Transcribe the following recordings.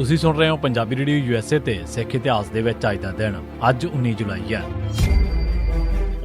ਤੁਸੀਂ ਸੁਣ ਰਹੇ ਹੋ ਪੰਜਾਬੀ ਰੇਡੀਓ ਯੂਐਸਏ ਤੇ ਸਿੱਖ ਇਤਿਹਾਸ ਦੇ ਵਿੱਚ ਅੱਜ ਦਾ ਦਿਨ। ਅੱਜ 19 ਜੁਲਾਈ ਹੈ।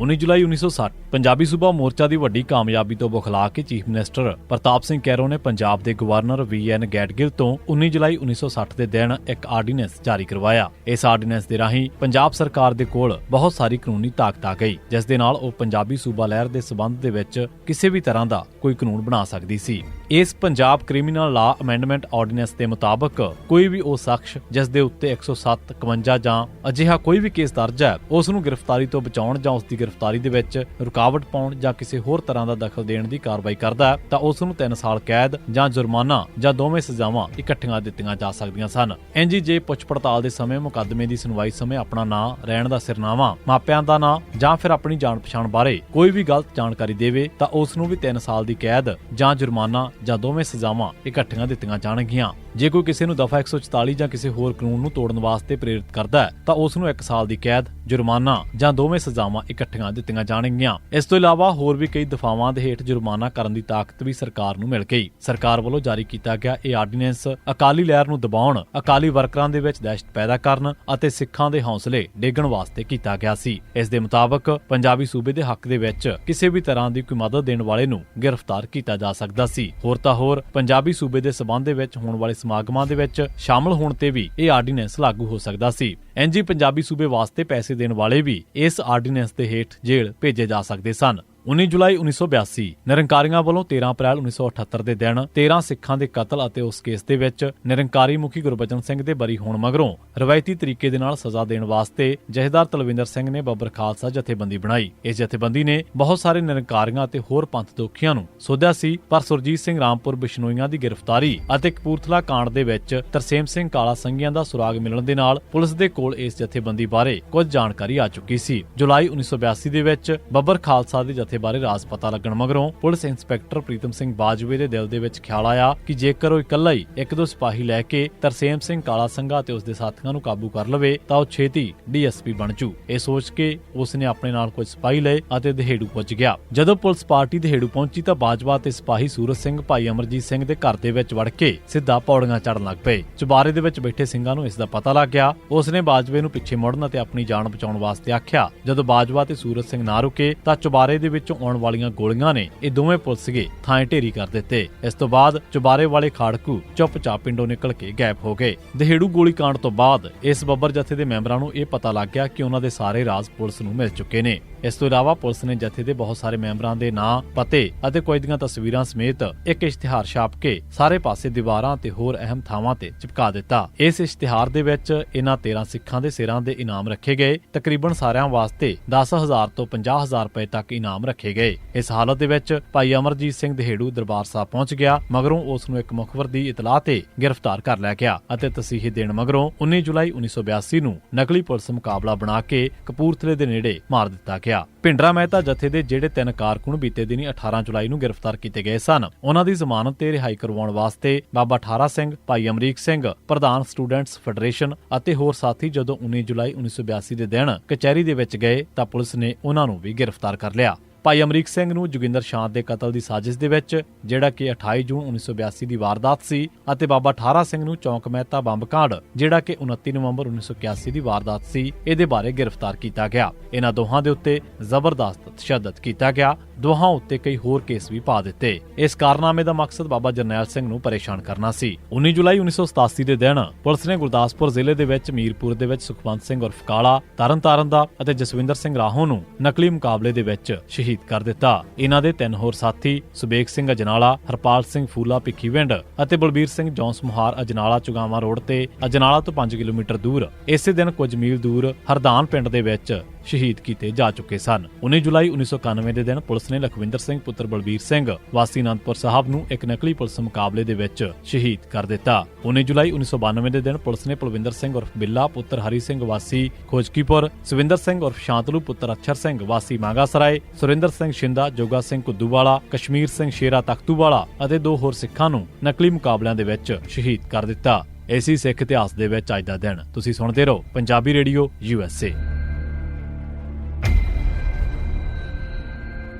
19 ਜੁਲਾਈ 1960 ਪੰਜਾਬੀ ਸੂਬਾ ਮੋਰਚਾ ਦੀ ਵੱਡੀ ਕਾਮਯਾਬੀ ਤੋਂ ਬੁਖਲਾ ਕੇ ਚੀਫ ਮਿਨਿਸਟਰ ਪ੍ਰਤਾਪ ਸਿੰਘ ਕੈਰੋ ਨੇ ਪੰਜਾਬ ਦੇ ਗਵਰਨਰ ਵੀਐਨ ਗੈਟਗਿਲ ਤੋਂ 19 ਜੁਲਾਈ 1960 ਦੇ ਦਿਨ ਇੱਕ ਆਰਡੀਨੈਂਸ ਜਾਰੀ ਕਰਵਾਇਆ। ਇਸ ਆਰਡੀਨੈਂਸ ਦੇ ਰਾਹੀਂ ਪੰਜਾਬ ਸਰਕਾਰ ਦੇ ਕੋਲ ਬਹੁਤ ਸਾਰੀ ਕਾਨੂੰਨੀ ਤਾਕਤ ਆ ਗਈ, ਜਿਸ ਦੇ ਨਾਲ ਉਹ ਪੰਜਾਬੀ ਸੂਬਾ ਲਹਿਰ ਦੇ ਸਬੰਧ ਦੇ ਵਿੱਚ ਕਿਸੇ ਵੀ ਤਰ੍ਹਾਂ ਦਾ ਕੋਈ ਕਾਨੂੰਨ ਬਣਾ ਸਕਦੀ ਸੀ। ਇਸ Punjab criminal law amendment ordinance ਦੇ ਮੁਤਾਬਕ ਕੋਈ ਵੀ ਉਹ ਸ਼ਖਸ ਜਿਸ ਦੇ ਉੱਤੇ 107 51 ਜਾਂ ਅਜਿਹਾ ਕੋਈ ਵੀ ਕੇਸ ਦਰਜ ਹੈ, ਉਸ ਨੂੰ ਗ੍ਰਿਫਤਾਰੀ ਤੋਂ ਬਚਾਉਣ ਜਾਂ ਉਸ ਦੀ ਗ੍ਰਿਫਤਾਰੀ ਦੇ ਵਿੱਚ ਰੁਕਾ ਰੁਕਾਵਟ ਪਾਉਣ ਜਾਂ ਕਿਸੇ ਹੋਰ ਤਰ੍ਹਾਂ ਦਾ ਦਖਲ ਦੇਣ ਦੀ ਕਾਰਵਾਈ ਕਰਦਾ ਹੈ, ਤਾਂ ਉਸ ਨੂੰ 3 ਸਾਲ ਕੈਦ ਜਾਂ ਜੁਰਮਾਨਾ ਜਾਂ ਦੋਵੇਂ ਸਜ਼ਾਵਾਂ ਇਕੱਠੀਆਂ ਦਿੱਤੀਆਂ ਜਾ ਸਕਦੀਆਂ ਸਨ। ਐਨਜੀਜੇ ਪੁੱਛ ਪੜਤਾਲ ਦੇ ਸਮੇਂ ਮੁਕੱਦਮੇ ਦੀ ਸੁਣਵਾਈ ਸਮੇਂ ਆਪਣਾ ਨਾਂ, ਰਹਿਣ ਦਾ ਸਿਰਨਾਮਾ ਮਾਪਿਆਂ ਦਾ ਨਾਂ ਜਾਂ ਫਿਰ ਆਪਣੀ ਜਾਣ ਪਛਾਣ ਬਾਰੇ ਕੋਈ ਵੀ ਗਲਤ ਜਾਣਕਾਰੀ ਦੇਵੇ, ਤਾਂ ਉਸ ਨੂੰ ਵੀ 3 ਸਾਲ ਦੀ ਕੈਦ ਜਾਂ ਜੁਰਮਾਨਾ ਜਾਂ ਦੋਵੇਂ ਸਜ਼ਾਵਾਂ ਇਕੱਠੀਆਂ ਦਿੱਤੀਆਂ ਜਾਣਗੀਆਂ। ਜੇ ਕੋਈ ਕਿਸੇ ਨੂੰ ਦਫਾ 144 ਜਾਂ ਕਿਸੇ ਹੋਰ ਕਾਨੂੰਨ ਨੂੰ ਤੋੜਨ ਵਾਸਤੇ ਪ੍ਰੇਰਿਤ ਕਰਦਾ ਹੈ, ਤਾਂ ਉਸ ਨੂੰ 1 ਸਾਲ ਦੀ ਕੈਦ, ਜੁਰਮਾਨਾ ਜਾਂ ਦੋਵੇਂ ਸਜ਼ਾਵਾਂ ਇਕੱਠੀਆਂ ਦਿੱਤੀਆਂ ਜਾਣਗੀਆਂ। ਇਸ ਤੋਂ ਇਲਾਵਾ ਹੋਰ ਵੀ ਕਈ ਦਫਾਵਾਂ ਦੇ ਹੇਠ ਜੁਰਮਾਨਾ ਕਰਨ ਦੀ ਤਾਕਤ ਵੀ ਸਰਕਾਰ ਨੂੰ ਮਿਲ ਗਈ। ਸਰਕਾਰ ਵੱਲੋਂ ਜਾਰੀ ਕੀਤਾ ਗਿਆ ਇਹ ਆਰਡੀਨੈਂਸ ਅਕਾਲੀ ਲਹਿਰ ਨੂੰ ਦਬਾਉਣ, ਅਕਾਲੀ ਵਰਕਰਾਂ ਦੇ ਵਿੱਚ ਦਹਿਸ਼ਤ ਪੈਦਾ ਕਰਨ ਅਤੇ ਸਿੱਖਾਂ ਦੇ ਹੌਸਲੇ ਡੇਗਣ ਵਾਸਤੇ ਕੀਤਾ ਗਿਆ ਸੀ। ਇਸ ਦੇ ਮੁਤਾਬਕ ਪੰਜਾਬੀ ਸੂਬੇ ਦੇ ਹੱਕ ਦੇ ਵਿੱਚ ਕਿਸੇ ਵੀ ਤਰ੍ਹਾਂ ਦੀ ਕੋਈ ਮਦਦ ਦੇਣ ਵਾਲੇ ਨੂੰ ਗ੍ਰਿਫਤਾਰ ਕੀਤਾ ਜਾ ਸਕਦਾ ਸੀ। ਹੋਰ ਤਾਂ ਹੋਰ, ਪੰਜਾਬੀ ਸੂਬੇ ਦੇ ਸਬੰਧ ਦੇ ਵਿੱਚ ਹੋਣ ਵਾਲੇ ਸਮਾਗਮਾਂ ਦੇ ਵਿੱਚ ਸ਼ਾਮਲ ਹੋਣ ਤੇ ਵੀ ਇਹ ਆਰਡੀਨੈਂਸ ਲਾਗੂ ਹੋ ਸਕਦਾ ਸੀ। ਐਨਜੀ ਪੰਜਾਬੀ ਸੂਬੇ ਵਾਸਤੇ ਪੈਸੇ ਦੇਣ ਵਾਲੇ ਵੀ ਇਸ ਆਰਡੀਨੈਂਸ ਦੇ ਹੇਠ ਜੇਲ੍ਹ ਭੇਜੇ ਜਾ ਸਕਦੇ ਸਨ। 19 ਜੁਲਾਈ 1982 ਨਿਰੰਕਾਰੀਆਂ ਵੱਲੋਂ 13 ਅਪ੍ਰੈਲ 1978 ਦੇ ਦਿਨ 13 ਸਿੱਖਾਂ ਦੇ ਕਤਲ ਅਤੇ ਉਸ ਕੇਸ ਦੇ ਵਿੱਚ ਨਿਰੰਕਾਰੀ ਮੁਖੀ ਗੁਰਬਚਨ ਸਿੰਘ ਦੇ ਬਰੀ ਹੋਣ ਮਗਰੋਂ ਰਵਾਇਤੀ ਤਰੀਕੇ ਦੇ ਨਾਲ ਸਜ਼ਾ ਦੇਣ ਵਾਸਤੇ ਜਹੇਦਾਰ ਤਲਵਿੰਦਰ ਸਿੰਘ ਨੇ ਬੱਬਰ ਖਾਲਸਾ ਜਥੇਬੰਦੀ ਬਣਾਈ। ਇਸ ਜਥੇਬੰਦੀ ਨੇ ਬਹੁਤ ਸਾਰੇ ਨਿਰੰਕਾਰੀਆਂ ਅਤੇ ਹੋਰ ਪੰਥ ਦੋਖੀਆਂ ਨੂੰ ਸੋਧਿਆ ਸੀ, ਪਰ ਸੁਰਜੀਤ ਸਿੰਘ ਰਾਮਪੁਰ ਬਿਸ਼ਨੋਈਆਂ ਦੀ ਗ੍ਰਿਫਤਾਰੀ ਅਤੇ ਕਪੂਰਥਲਾ ਕਾਂਡ ਦੇ ਵਿੱਚ ਤਰਸੇਮ ਸਿੰਘ ਕਾਲਾ ਸੰਘੀਆਂ ਦਾ ਸੁਰਾਗ ਮਿਲਣ ਦੇ ਨਾਲ ਪੁਲਿਸ ਦੇ ਕੋਲ ਇਸ ਜਥੇਬੰਦੀ ਬਾਰੇ ਕੁਝ ਜਾਣਕਾਰੀ ਆ ਚੁੱਕੀ ਸੀ। ਜੁਲਾਈ 1982 ਦੇ ਵਿੱਚ ਬੱਬਰ ਖਾਲਸਾ ਦੇ ਜਥੇ ਬਾਰੇ ਰਾਜ਼ ਪਤਾ ਲੱਗਣ ਮਗਰੋਂ ਪੁਲਿਸ ਇੰਸਪੈਕਟਰ ਪ੍ਰੀਤਮ ਸਿੰਘ ਬਾਜਵੇ ਦੇ ਦਿਲ ਦੇ ਵਿੱਚ ਖਿਆਲ ਆਇਆ ਕਿ ਜੇਕਰ ਉਹ ਇਕੱਲਾ ਹੀ ਇੱਕ ਦੋ ਸਿਪਾਹੀ ਲੈ ਕੇ ਤਰਸੇਮ ਸਿੰਘ ਕਾਲਾ ਸੰਘਾ ਤੇ ਉਸ ਦੇ ਸਾਥੀਆਂ ਨੂੰ ਕਾਬੂ ਕਰ ਲਵੇ, ਤਾਂ ਉਹ ਛੇਤੀ ਡੀਐਸਪੀ ਬਣ ਜੂ। ਇਹ ਸੋਚ ਕੇ ਉਸ ਨੇ ਆਪਣੇ ਨਾਲ ਕੁਝ ਸਿਪਾਹੀ ਲਏ ਅਤੇ ਦਹੇੜੂ ਪੁੱਜ ਗਿਆ। ਜਦੋਂ ਪੁਲਿਸ ਪਾਰਟੀ ਦਹੇੜੂ ਪਹੁੰਚੀ ਤਾਂ ਬਾਜਵਾ ਤੇ ਸਿਪਾਹੀ ਸੂਰਜ ਸਿੰਘ, ਭਾਈ ਅਮਰਜੀਤ ਸਿੰਘ ਦੇ ਘਰ ਦੇ ਵਿੱਚ ਵੜ ਕੇ ਸਿੱਧਾ ਪੌੜੀਆਂ ਚੜਨ ਲੱਗ ਪਏ। ਚੁਬਾਰੇ ਦੇ ਵਿੱਚ ਬੈਠੇ ਸਿੰਘਾਂ ਨੂੰ ਇਸ ਦਾ ਪਤਾ ਲੱਗ ਗਿਆ। ਉਸ ਨੇ ਬਾਜਵੇ ਨੂੰ ਪਿੱਛੇ ਮੁੜਨ ਅਤੇ ਆਪਣੀ ਜਾਨ ਬਚਾਉਣ ਵਾਸਤੇ ਆਖਿਆ। ਜਦੋਂ ਬਾਜਵਾ ਤੇ ਸੂਰਜ ਸਿੰਘ ਨਾ ਰੁਕੇ ਤਾਂ ਚੁਬਾਰੇ ਦੇ ਵਿੱਚ ਆਉਣ ਵਾਲੀਆਂ ਗੋਲੀਆਂ ਨੇ ਇਹ ਦੋਵੇਂ ਪੁਲਿਸਗੇ ਥਾਂ ਢੇਰੀ ਕਰ ਦਿੱਤੇ। ਇਸ ਤੋਂ ਬਾਅਦ ਚੁਬਾਰੇ ਵਾਲੇ ਖਾੜਕੂ ਚੁੱਪਚਾਪ ਪਿੰਡੋਂ ਨਿਕਲ ਕੇ ਗਾਇਬ ਹੋ ਗਏ। ਦਹੇੜੂ ਗੋਲੀ ਕਾਂਡ ਤੋਂ ਬਾਅਦ ਇਸ ਬੱਬਰ ਜਥੇ ਦੇ ਮੈਂਬਰਾਂ ਨੂੰ ਇਹ ਪਤਾ ਲੱਗ ਗਿਆ ਕਿ ਉਹਨਾਂ ਦੇ ਸਾਰੇ ਰਾਜ਼ ਪੁਲਿਸ ਨੂੰ ਮਿਲ ਚੁੱਕੇ ਨੇ। ਇਸ ਤੋਂ ਇਲਾਵਾ ਪੁਲਿਸ ਨੇ ਜਥੇ ਦੇ ਬਹੁਤ ਸਾਰੇ ਮੈਂਬਰਾਂ ਦੇ ਨਾਂ, ਪਤੇ ਅਤੇ ਕੋਈ ਦੀਆਂ ਤਸਵੀਰਾਂ ਸਮੇਤ ਇੱਕ ਇਸ਼ਤਿਹਾਰ ਛਾਪ ਕੇ ਸਾਰੇ ਪਾਸੇ ਦੀਵਾਰਾਂ ਤੇ ਹੋਰ ਅਹਿਮ ਥਾਵਾਂ ਤੇ ਚਿਪਕਾ ਦਿੱਤਾ। ਇਸ ਇਸ਼ਤਿਹਾਰ ਦੇ ਵਿੱਚ ਇਹਨਾਂ 13 ਸਿੱਖਾਂ ਦੇ ਸਿਰਾਂ ਦੇ ਇਨਾਮ ਰੱਖੇ ਗਏ। ਤਕਰੀਬਨ ਸਾਰਿਆਂ ਵਾਸਤੇ 10000 ਤੋਂ 50000 ਰੁਪਏ ਤੱਕ ਇਨਾਮ ਰੱਖੇ ਗਏ। ਇਸ ਹਾਲਤ ਦੇ ਵਿੱਚ ਭਾਈ ਅਮਰਜੀਤ ਸਿੰਘ ਦਹੇੜੂ ਦਰਬਾਰ ਸਾਹਿਬ ਪਹੁੰਚ ਗਿਆ, ਮਗਰੋਂ ਉਸ ਨੂੰ ਇੱਕ ਮੁਖਬਰ ਦੀ ਇਤਲਾਹ ਤੇ ਗ੍ਰਿਫਤਾਰ ਕਰ ਲਿਆ ਗਿਆ ਅਤੇ ਤਸੀਹੇ ਦੇਣ ਮਗਰੋਂ 19 ਜੁਲਾਈ 1982 ਨੂੰ ਨਕਲੀ ਪੁਲਿਸ ਮੁਕਾਬਲਾ ਬਣਾ ਕੇ ਕਪੂਰਥਲੇ ਦੇ ਨੇੜੇ ਮਾਰ ਦਿੱਤਾ ਗਿਆ। ਭਿੰਡਰਾ ਮਹਿਤਾ ਜਥੇ ਦੇ ਜਿਹੜੇ ਤਿੰਨ ਕਾਰਕੁਨ ਬੀਤੇ ਦਿਨੀ 18 ਜੁਲਾਈ ਨੂੰ ਗ੍ਰਿਫਤਾਰ ਕੀਤੇ ਗਏ ਸਨ। ਉਹਨਾਂ ਦੀ ਜ਼ਮਾਨਤ ਤੇ ਰਿਹਾਈ ਕਰਵਾਉਣ ਵਾਸਤੇ ਬਾਬਾ ਠਾਰਾ ਸਿੰਘ, ਭਾਈ ਅਮਰੀਕ ਸਿੰਘ, ਪ੍ਰਧਾਨ ਸਟੂਡੈਂਟਸ ਫੈਡਰੇਸ਼ਨ ਅਤੇ ਹੋਰ ਸਾਥੀ ਜਦੋਂ 19 ਜੁਲਾਈ 1982 ਦੇ ਦਿਨ ਕਚਹਿਰੀ ਦੇ ਵਿੱਚ ਗਏ ਤਾਂ ਪੁਲਿਸ ਨੇ ਉਹਨਾਂ ਨੂੰ ਵੀ ਗ੍ਰਿਫਤਾਰ ਕਰ ਲਿਆ। ਭਾਈ ਅਮਰੀਕ ਸਿੰਘ ਨੂੰ ਜੋਗਿੰਦਰ ਸ਼ਾਂਤ ਦੇ ਕਤਲ ਦੀ ਸਾਜ਼ਿਸ਼ ਦੇ ਵਿੱਚ, ਜਿਹੜਾ ਕਿ 28 ਜੂਨ 1982 ਦੀ ਵਾਰਦਾਤ ਸੀ ਅਤੇ ਬਾਬਾ ਠਾਰਾ ਸਿੰਘ ਨੂੰ ਚੌਂਕ ਮਹਿਤਾ ਬੰਬ ਕਾਂਡ, ਜਿਹੜਾ ਕਿ 29 ਨਵੰਬਰ 1981 ਦੀ ਵਾਰਦਾਤ ਸੀ, ਇਹਦੇ ਬਾਰੇ ਗ੍ਰਿਫਤਾਰ ਕੀਤਾ ਗਿਆ। ਇਹਨਾਂ ਦੋਹਾਂ ਦੇ ਉੱਤੇ ਜ਼ਬਰਦਸਤ ਤਸ਼ੱਦਦ ਕੀਤਾ ਗਿਆ ਦੋਹਾਂ ਉੱਤੇ ਕਈ ਹੋਰ ਕੇਸ ਵੀ ਪਾ ਦਿੱਤੇ। ਇਸ ਕਾਰਨਾਮੇ ਦਾ ਮਕਸਦ ਬਾਬਾ ਜਰਨੈਲ ਸਿੰਘ ਨੂੰ ਪਰੇਸ਼ਾਨ ਕਰਨਾ ਸੀ। 19 ਜੁਲਾਈ 1987 ਦੇ ਦਿਨ ਪੁਲਿਸ ਨੇ ਗੁਰਦਾਸਪੁਰ ਜ਼ਿਲ੍ਹੇ ਦੇ ਵਿੱਚ ਮੀਰਪੁਰ ਦੇ ਵਿੱਚ ਸੁਖਵੰਤ ਸਿੰਘ ਉਰਫ ਕਾਲਾ ਤਰਨਤਾਰਨ ਦਾ ਅਤੇ ਜਸਵਿੰਦਰ ਸਿੰਘ ਰਾਹੋਂ ਨੂੰ ਨਕਲੀ ਮੁਕਾਬਲੇ ਦੇ ਵਿੱਚ ਸ਼ਹੀਦ ਕਰ ਦਿੱਤਾ। ਇਹਨਾਂ ਦੇ ਤਿੰਨ ਹੋਰ ਸਾਥੀ ਸੁਬੇਕ ਸਿੰਘ ਅਜਨਾਲਾ, ਹਰਪਾਲ ਸਿੰਘ ਫੂਲਾ ਭਿੱਖੀਵਿੰਡ ਅਤੇ ਬਲਬੀਰ ਸਿੰਘ ਜੌਂਸ ਮੁਹਾਰ ਅਜਨਾਲਾ ਚੁਗਾਵਾ ਰੋਡ ਤੇ ਅਜਨਾਲਾ ਤੋਂ 5 ਕਿਲੋਮੀਟਰ ਦੂਰ। ਇਸੇ ਦਿਨ ਕੁਝ ਮੀਲ ਦੂਰ ਹਰਦਾਨ ਪਿੰਡ ਦੇ ਵਿੱਚ ਸ਼ਹੀਦ ਕੀਤੇ ਜਾ ਚੁੱਕੇ ਸਨ। 19 ਜੁਲਾਈ 1991 ਦੇ ਦਿਨ ਪੁਲਿਸ ਨੇ ਲਖਵਿੰਦਰ ਸਿੰਘ, ਪੁੱਤਰ ਬਲਬੀਰ ਸਿੰਘ, ਵਾਸੀ ਅਨੰਦਪੁਰ ਸਾਹਿਬ ਨੂੰ ਇੱਕ ਨਕਲੀ ਪੁਲਿਸ ਮੁਕਾਬਲੇ ਦੇ ਵਿੱਚ ਸ਼ਹੀਦ ਕਰ ਦਿੱਤਾ। 19 ਜੁਲਾਈ 1992 ਦੇ ਦਿਨ ਪੁਲਿਸ ਨੇ ਪਲਵਿੰਦਰ ਸਿੰਘ ਉਰਫ ਬਿੱਲਾ, ਪੁੱਤਰ ਹਰੀ ਸਿੰਘ, ਵਾਸੀ ਖੋਜਕੀਪੁਰ, ਸਵਿੰਦਰ ਸਿੰਘ ਉਰਫ ਸ਼ਾਂਤਲੂ, ਪੁੱਤਰ ਅਛਰ ਸਿੰਘ, ਵਾਸੀ ਮਾਂਗਾਸਰਾਏ, ਸੁਰਿੰਦਰ ਸਿੰਘ ਸ਼ਿੰਦਾ, ਜੋਗਾ ਸਿੰਘ ਕੁੱਦੂਵਾਲਾ, ਕਸ਼ਮੀਰ ਸਿੰਘ ਸ਼ੇਰਾ ਤਖਤੂਵਾਲਾ ਅਤੇ ਦੋ ਹੋਰ ਸਿੱਖਾਂ ਨੂੰ ਨਕਲੀ ਮੁਕਾਬਲਿਆਂ ਦੇ ਵਿੱਚ ਸ਼ਹੀਦ ਕਰ ਦਿੱਤਾ। ਐਸੀ ਸਿੱਖ ਇਤਿਹਾਸ ਦੇ ਵਿੱਚ ਅੱਜ ਦਾ ਦਿਨ। ਤੁਸੀਂ ਸੁਣਦੇ ਰਹੋ ਪੰਜਾਬੀ ਰੇਡੀਓ ਯੂਐਸਏ